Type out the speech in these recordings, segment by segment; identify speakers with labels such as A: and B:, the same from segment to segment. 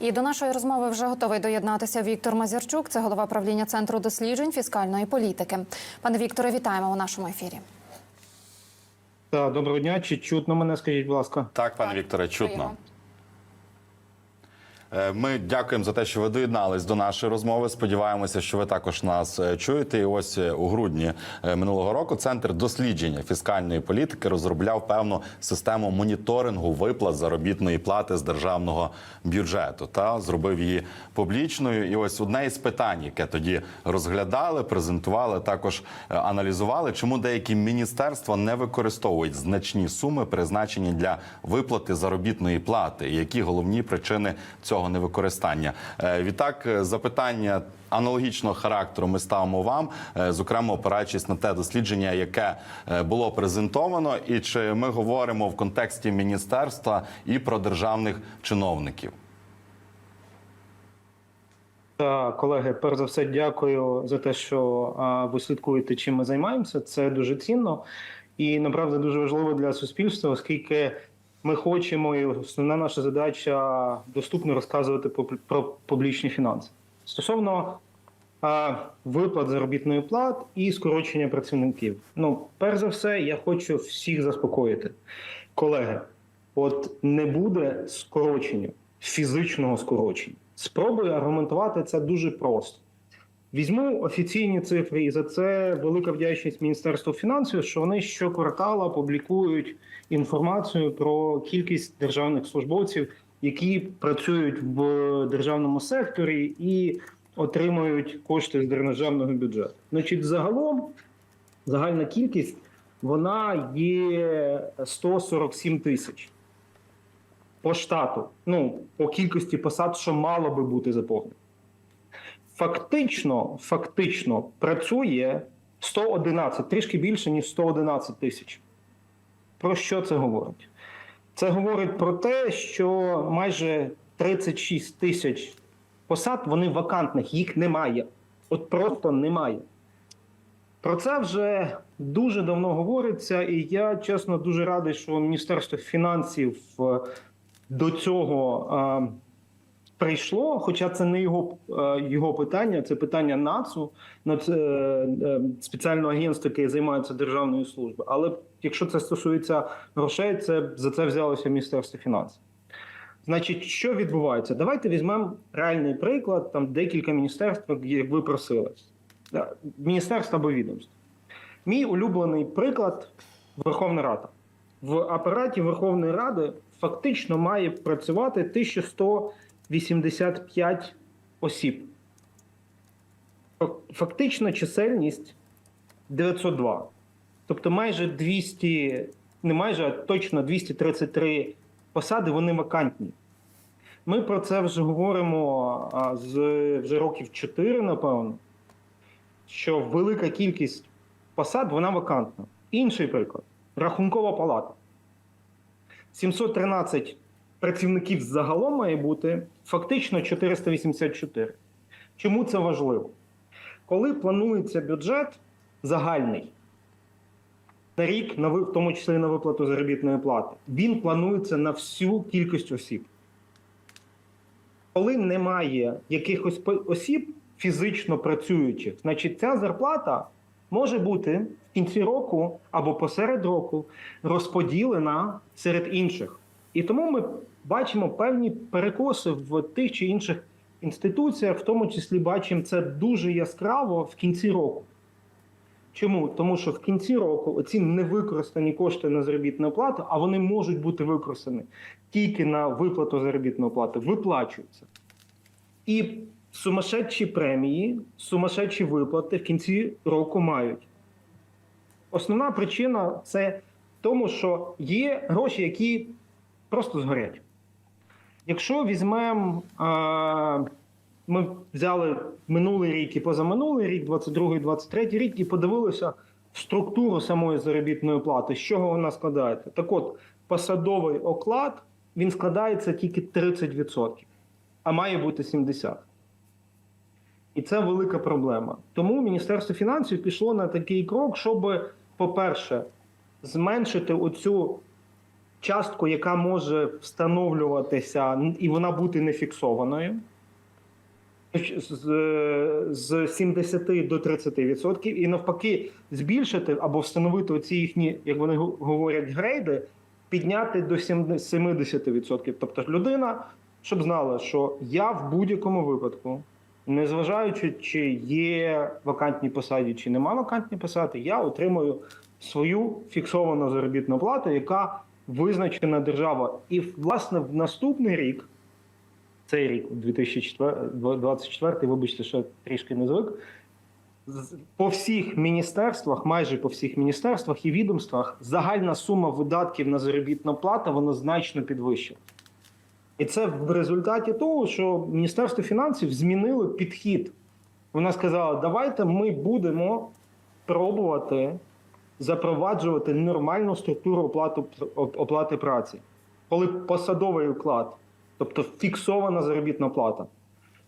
A: І до нашої розмови вже готовий доєднатися Віктор Мазірчук, це голова правління центру досліджень фіскальної політики. Пане Вікторе, вітаємо у нашому ефірі.
B: Так, доброго дня. Чи чутно мене? Скажіть, будь ласка.
C: Так, пане Вікторе, чутно. Е, Ми дякуємо за те, що ви доєднались до нашої розмови. Сподіваємося, що ви також нас е, чуєте. І ось е, у грудні минулого року центр дослідження фіскальної політики розробляв певну систему моніторингу виплат заробітної плати з державного бюджету та зробив її публічною. І ось одне із питань, яке тоді розглядали, презентували, також аналізували, чому деякі міністерства не використовують значні суми, призначені для виплати заробітної плати, і які головні причини цього невикористання. Е, Відтак, е, запитання аналогічного характеру ми ставимо вам, е, зокрема опираючись на те дослідження, яке було презентовано, і чи ми говоримо в контексті міністерства і про державних чиновників.
B: Так, колеги, перш за все, дякую за те, що а, ви слідкуєте, чим ми займаємося. Це дуже цінно і направді дуже важливо для суспільства, оскільки ми хочемо, і основна наша задача доступно розказувати про публічні фінанси стосовно а, виплат заробітної плат і скорочення працівників. Ну, перш за все, я хочу всіх заспокоїти. Колеги, от не буде скорочення, фізичного скорочення. Спробую аргументувати це дуже просто. Візьму офіційні цифри, і за це велика вдячність Міністерству фінансів, що вони щоквартала публікують інформацію про кількість державних службовців, які працюють в державному секторі і отримують кошти з державного бюджету. Значить, загалом загальна кількість вона є 147 тисяч по штату, ну по кількості посад, що мало би бути заповнено. Фактично, фактично працює 111, трішки більше, ніж 111 тисяч. Про що це говорить? Це говорить про те, що майже 36 тисяч посад вони вакантних, їх немає. От просто немає. Про це вже дуже давно говориться, і я чесно дуже радий, що Міністерство фінансів е, до цього е, прийшло. Хоча це не його, е, його питання, це питання НАЦУ, це е, спеціального агентства, яке займається державною службою. Але якщо це стосується грошей, це за це взялося Міністерство фінансів. Значить, що відбувається? Давайте візьмемо реальний приклад, там декілька міністерств, як ви просили. Міністерство або відомство. Мій улюблений приклад Верховна Рада. В апараті Верховної Ради фактично має працювати 1185 осіб. Фак- Фактично чисельність 902. Тобто майже 200, не майже, а точно 233 посади, вони вакантні. Ми про це вже говоримо з вже років 4, напевно, що велика кількість посад вона вакантна. Інший приклад рахункова палата. 713 працівників загалом має бути, фактично 484. Чому це важливо? Коли планується бюджет загальний на рік, на в тому числі на виплату заробітної плати, він планується на всю кількість осіб. Коли немає якихось осіб фізично працюючих, значить ця зарплата може бути в кінці року або посеред року розподілена серед інших. І тому ми бачимо певні перекоси в тих чи інших інституціях, в тому числі бачимо це дуже яскраво в кінці року. Чому? Тому що в кінці року оці невикористані кошти на заробітну плату, а вони можуть бути використані тільки на виплату заробітної плати, виплачуються. І сумасшедші премії, сумасшедші виплати в кінці року мають. Основна причина це в тому, що є гроші, які просто згорять. Якщо візьмемо, ми взяли минулий рік і позаминулий рік, 22 23 рік, і подивилися структуру самої заробітної плати, з чого вона складається. Так от, посадовий оклад він складається тільки 30%, а має бути 70%. І це велика проблема. Тому Міністерство фінансів пішло на такий крок, щоб, по-перше, зменшити оцю частку, яка може встановлюватися, і вона бути не фіксованою. З, з 70 до 30 відсотків, і навпаки, збільшити або встановити оці їхні, як вони говорять, грейди, підняти до 70 відсотків. Тобто людина, щоб знала, що я в будь-якому випадку, незважаючи, чи є вакантні посади, чи нема вакантні посади, я отримую свою фіксовану заробітну плату, яка визначена держава. І власне в наступний рік цей рік, 2024, вибачте, що трішки не звик. По всіх міністерствах, майже по всіх міністерствах і відомствах, загальна сума видатків на заробітну плату вона значно підвищила. І це в результаті того, що Міністерство фінансів змінило підхід. Вона сказала: давайте ми будемо пробувати запроваджувати нормальну структуру оплати, оплати праці, коли посадовий уклад тобто фіксована заробітна плата.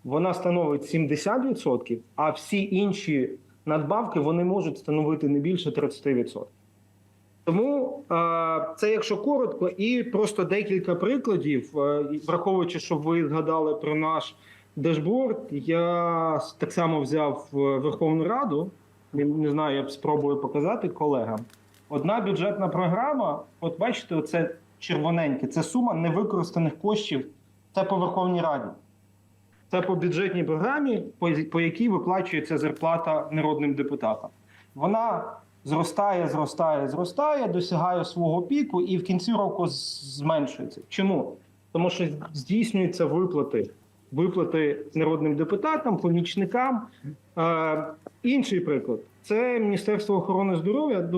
B: Вона становить 70%, а всі інші надбавки вони можуть становити не більше 30%. Тому е, це, якщо коротко, і просто декілька прикладів, е, враховуючи, що ви згадали про наш дешборд, я так само взяв е, Верховну Раду. Не, знаю, я б спробую показати колегам. Одна бюджетна програма, от бачите, оце червоненьке, це сума невикористаних коштів. Це по Верховній Раді. Це по бюджетній програмі, по якій виплачується зарплата народним депутатам. Вона зростає, зростає, зростає, досягає свого піку і в кінці року зменшується. Чому? Тому що здійснюються виплати. Виплати народним депутатам, помічникам. Е, інший приклад це Міністерство охорони здоров'я.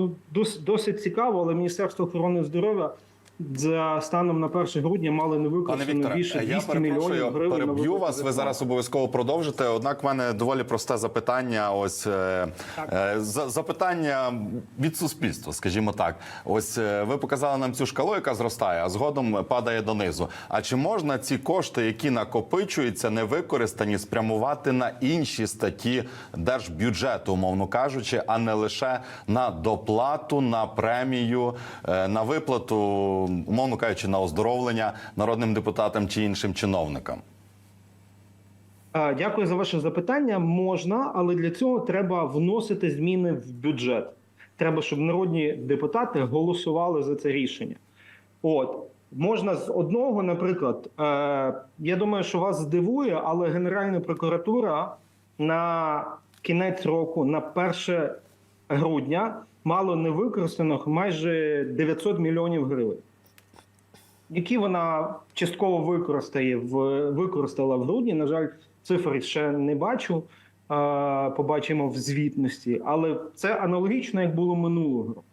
B: Досить цікаво, але Міністерство охорони здоров'я за станом на 1 грудня мали не використано більше
C: я
B: 200 мільйонів гривень.
C: переб'ю вас. Ви зараз обов'язково продовжите. Однак, в мене доволі просте запитання. Ось е, е, запитання від суспільства, скажімо так. Ось е, ви показали нам цю шкалу, яка зростає, а згодом падає донизу. А чи можна ці кошти, які накопичуються, невикористані, спрямувати на інші статті держбюджету, умовно кажучи, а не лише на доплату, на премію, е, на виплату, умовно кажучи, на оздоровлення народним депутатам чи іншим чиновникам?
B: Дякую за ваше запитання. Можна, але для цього треба вносити зміни в бюджет. Треба, щоб народні депутати голосували за це рішення. От можна з одного, наприклад, е, я думаю, що вас здивує, але Генеральна прокуратура на кінець року, на 1 грудня, мало невикористаних майже 900 мільйонів гривень. Які вона частково використає в використала в грудні. На жаль, цифри ще не бачу. Побачимо в звітності, але це аналогічно, як було минулого року.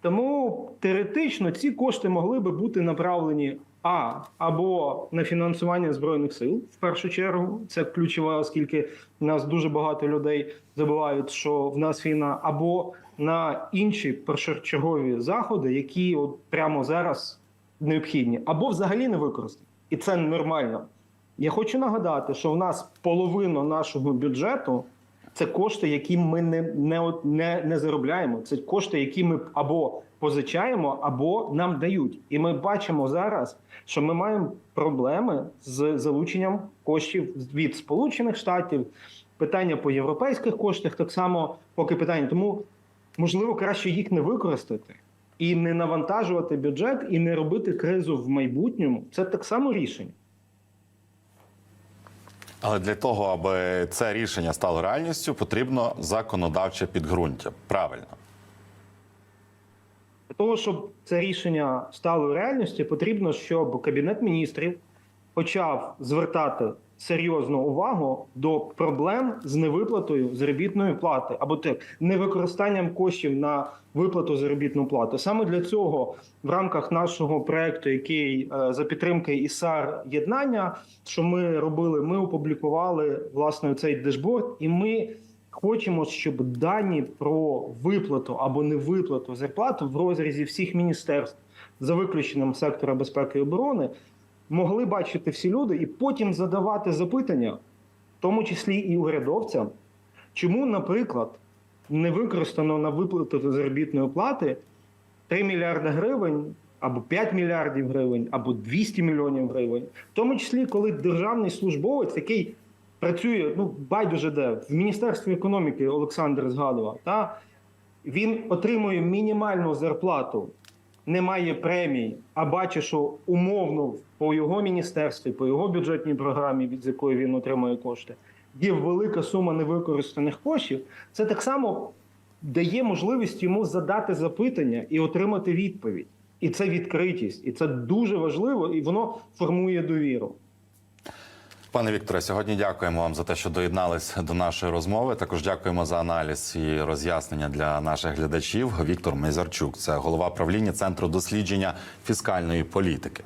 B: Тому теоретично ці кошти могли би бути направлені а або на фінансування збройних сил в першу чергу. Це ключове, оскільки в нас дуже багато людей забувають, що в нас війна, або на інші першочергові заходи, які от прямо зараз необхідні, або взагалі не використані. І це нормально. Я хочу нагадати, що в нас половина нашого бюджету це кошти, які ми не, не, не, не заробляємо. Це кошти, які ми або позичаємо, або нам дають. І ми бачимо зараз, що ми маємо проблеми з залученням коштів від Сполучених Штатів. Питання по європейських коштах так само поки питання. Тому можливо краще їх не використати і не навантажувати бюджет, і не робити кризу в майбутньому. Це так само рішення.
C: Але для того, аби це рішення стало реальністю, потрібно законодавче підґрунтя. Правильно.
B: Для того, щоб це рішення стало реальністю, потрібно, щоб Кабінет міністрів почав звертати серйозну увагу до проблем з невиплатою заробітної плати або так невикористанням коштів на виплату заробітної плати. Саме для цього в рамках нашого проекту, який е, за підтримки ІСАР єднання, що ми робили, ми опублікували власне цей дешборд, і ми хочемо, щоб дані про виплату або невиплату зарплати в розрізі всіх міністерств за виключенням сектора безпеки і оборони могли бачити всі люди і потім задавати запитання, в тому числі і урядовцям, чому, наприклад, не використано на виплату заробітної плати 3 мільярди гривень або 5 мільярдів гривень, або 200 мільйонів гривень, в тому числі, коли державний службовець, який працює, ну байдуже де в міністерстві економіки, Олександр згадував, та він отримує мінімальну зарплату, не має премій, а бачить, що умовно по його міністерстві, по його бюджетній програмі, від якої він отримує кошти, є велика сума невикористаних коштів. Це так само дає можливість йому задати запитання і отримати відповідь. І це відкритість, і це дуже важливо, і воно формує довіру.
C: Пане Вікторе, сьогодні дякуємо вам за те, що доєднались до нашої розмови. Також дякуємо за аналіз і роз'яснення для наших глядачів. Віктор Мезарчук, це голова правління центру дослідження фіскальної політики.